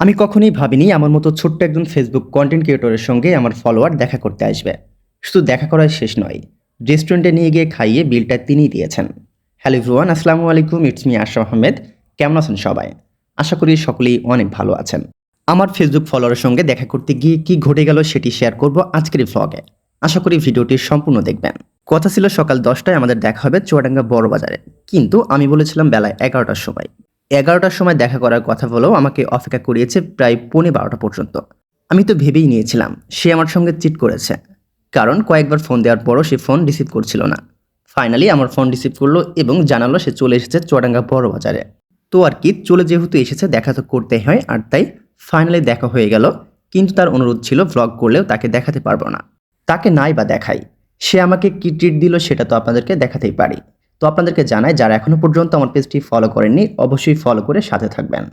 আমি কখনোই ভাবিনি আমার মতো ছোট্ট একজন ফেসবুক কন্টেন্ট ক্রিয়েটরের সঙ্গে আমার ফলোয়ার দেখা করতে আসবে। শুধু দেখা করাই শেষ নয় রেস্টুরেন্টে নিয়ে গিয়ে খাইয়ে বিলটা তিনিই দিয়েছেন। হ্যালো এভরিওয়ান আসসালামু আলাইকুম ইটস মি আশরাফ আহমেদ। কেমন আছেন সবাই? আশা করি সকলেই অনেক ভালো আছেন। আমার ফেসবুক ফলোয়ারের সঙ্গে দেখা করতে গিয়ে কি ঘটে গেল সেটি শেয়ার করব আজকের ভ্লগে আশা করি ভিডিওটি সম্পূর্ণ দেখবেন। কথা ছিল সকাল দশটায় আমাদের দেখা হবে চুয়াডাঙ্গা বড় বাজারে কিন্তু আমি বলেছিলাম বেলায় এগারোটার সময়। এগারোটার সময় দেখা করার কথা বলেও আমাকে অপেক্ষা করিয়েছে প্রায় পৌনে বারোটা পর্যন্ত। আমি তো ভেবেই নিয়েছিলাম, সে আমার সঙ্গে চিট করেছে। কারণ কয়েকবার ফোন দেওয়ার পরও সে ফোন রিসিভ করছিল না। ফাইনালি আমার ফোন রিসিভ করল এবং জানালো সে চলে এসেছে চুয়াডাঙ্গা বড় বাজারে তো আর কি, চলে যেহেতু এসেছে, দেখা তো করতেই হয়, আর তাই ফাইনালি দেখা হয়ে গেল। কিন্তু তার অনুরোধ ছিল ভ্লগ করলেও তাকে দেখাতে পারব না। তাকে নাই বা দেখাই। সে আমাকে কি ট্রিট দিল সেটা তো আপনাদেরকে দেখাতেই পারি। তো আপনাদেরকে জানাই, যারা এখনও পর্যন্ত আমার পেজটি ফলো করেননি, অবশ্যই ফলো করে সাথে থাকবেন।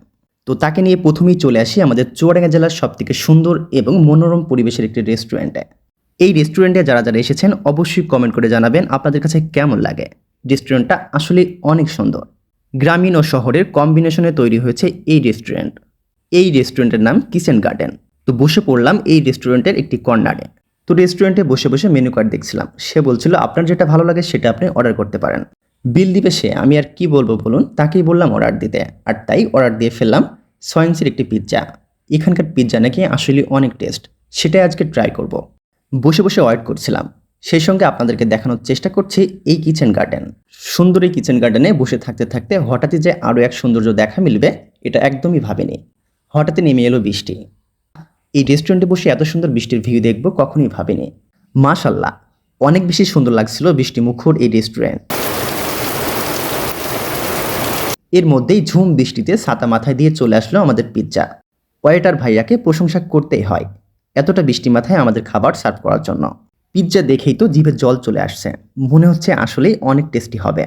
তো তাকে নিয়ে প্রথমেই চলে আসি আমাদের চুয়াডাঙ্গা জেলার সবথেকে সুন্দর এবং মনোরম পরিবেশের একটি রেস্টুরেন্টে এই রেস্টুরেন্টে যারা যারা এসেছেন, অবশ্যই কমেন্ট করে জানাবেন আপনাদের কাছে কেমন লাগে। রেস্টুরেন্টটা আসলে অনেক সুন্দর। গ্রামীণ ও শহরের কম্বিনেশনে তৈরি হয়েছে এই রেস্টুরেন্ট এই রেস্টুরেন্টের নাম কিচেন গার্ডেন তো বসে পড়লাম এই রেস্টুরেন্টের একটি কর্নারে তো রেস্টুরেন্টে বসে বসে মেনু কার্ড দেখছিলাম। সে বলছিল, আপনার যেটা ভালো লাগে সেটা আপনি অর্ডার করতে পারেন। বিল দিবে সে, আমি আর কি বলব বলুন? তাকেই বললাম অর্ডার দিতে, আর তাই অর্ডার দিয়ে ফেললাম সয়েন্সের একটি পিৎজা। এখানকার পিৎজা নাকি আসলে অনেক টেস্ট, সেটাই আজকে ট্রাই করব। বসে বসে ওয়েট করছিলাম, সেই সঙ্গে আপনাদেরকে দেখানোর চেষ্টা করছি এই কিচেন গার্ডেন সুন্দর এই কিচেন গার্ডেনে বসে থাকতে থাকতে হঠাৎই যে আরও এক সৌন্দর্য দেখা মিলবে, এটা একদমই ভাবিনি। হঠাৎই নেমে এলো বৃষ্টি। এই রেস্টুরেন্টে বসে এত সুন্দর বৃষ্টির ভিউ দেখব কখনোই ভাবিনি। মাশাল্লাহ অনেক বেশি সুন্দর লাগছিল বৃষ্টি মুখর এই রেস্টুরেন্ট এর মধ্যেই ঝুম বৃষ্টিতে ছাতা মাথায় দিয়ে চলে আসলো আমাদের পিৎজা ওয়েটার ভাইয়াকে প্রশংসা করতেই হয়, এতটা বৃষ্টি মাথায় আমাদের খাবার সার্ভ করার জন্য। পিৎজা দেখেই তো জিভে জল চলে আসছে, মনে হচ্ছে আসলেই অনেক টেস্টি হবে।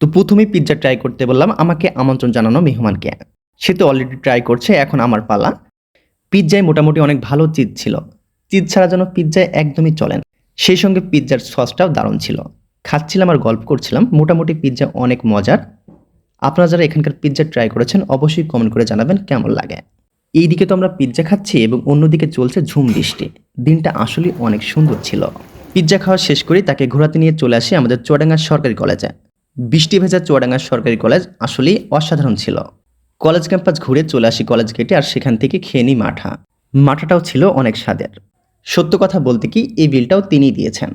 তো প্রথমেই পিৎজা ট্রাই করতে বললাম আমাকে আমন্ত্রণ জানানো মেহমানকে। সে তো অলরেডি ট্রাই করছে, এখন আমার পালা। পিৎজায় মোটামুটি অনেক ভালো চিজ ছিল। চিজ ছাড়া যেন পিৎজায় একদমই চলেন সেই সঙ্গে পিৎজার সসটাও দারুণ ছিল। খাচ্ছিলাম আর গল্প করছিলাম, মোটামুটি পিৎজা অনেক মজার। আপনারা যারা এখানকার পিৎজা ট্রাই করেছেন, অবশ্যই কমেন্ট করে জানাবেন কেমন লাগে। এইদিকে তো আমরা পিৎজা খাচ্ছি এবং অন্যদিকে চলছে ঝুম বৃষ্টি। দিনটা আসলে অনেক সুন্দর ছিল। পিৎজা খাওয়া শেষ করে তাকে ঘোরাতে নিয়ে চলে আসি আমাদের চুয়াডাঙ্গা সরকারি কলেজে বৃষ্টি ভেজা চুয়াডাঙ্গা সরকারি কলেজ আসলেই অসাধারণ ছিল। কলেজ ক্যাম্পাস ঘুরে চলে আসি কলেজ গেটে আর সেখান থেকে খেয়ে নিই মাঠা। মাঠাটাও ছিল অনেক স্বাদের। সত্য কথা বলতে কি, এই বিলটাও তিনিই দিয়েছেন।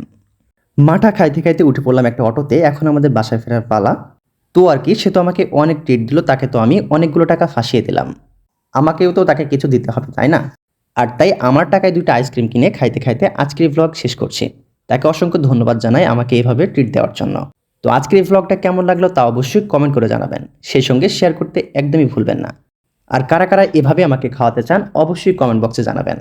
মাঠা খাইতে খাইতে উঠে পড়লাম একটা অটোতে, এখন আমাদের বাসায় ফেরার পালা। তো আর কি, সে তো আমাকে অনেক ট্রিট দিল, তাকে তো আমি অনেকগুলো টাকা ফাঁসিয়ে দিলাম। আমাকেও তো তাকে কিছু দিতে হবে, তাই না? আর তাই আমার টাকায় দুইটা আইসক্রিম কিনে খাইতে খাইতে আজকের ব্লগ শেষ করছি। তাকে অসংখ্য ধন্যবাদ জানাই আমাকে এভাবে ট্রিট দেওয়ার জন্য। তো আজকের এই ব্লগটা কেমন লাগল তা অবশ্যই কমেন্ট করে জানাবেন। সেই সঙ্গে শেয়ার করতে একদমই ভুলবেন না। আর কারা কারা এভাবে আমাকে খাওয়াতে চান, অবশ্যই কমেন্ট বক্সে জানাবেন।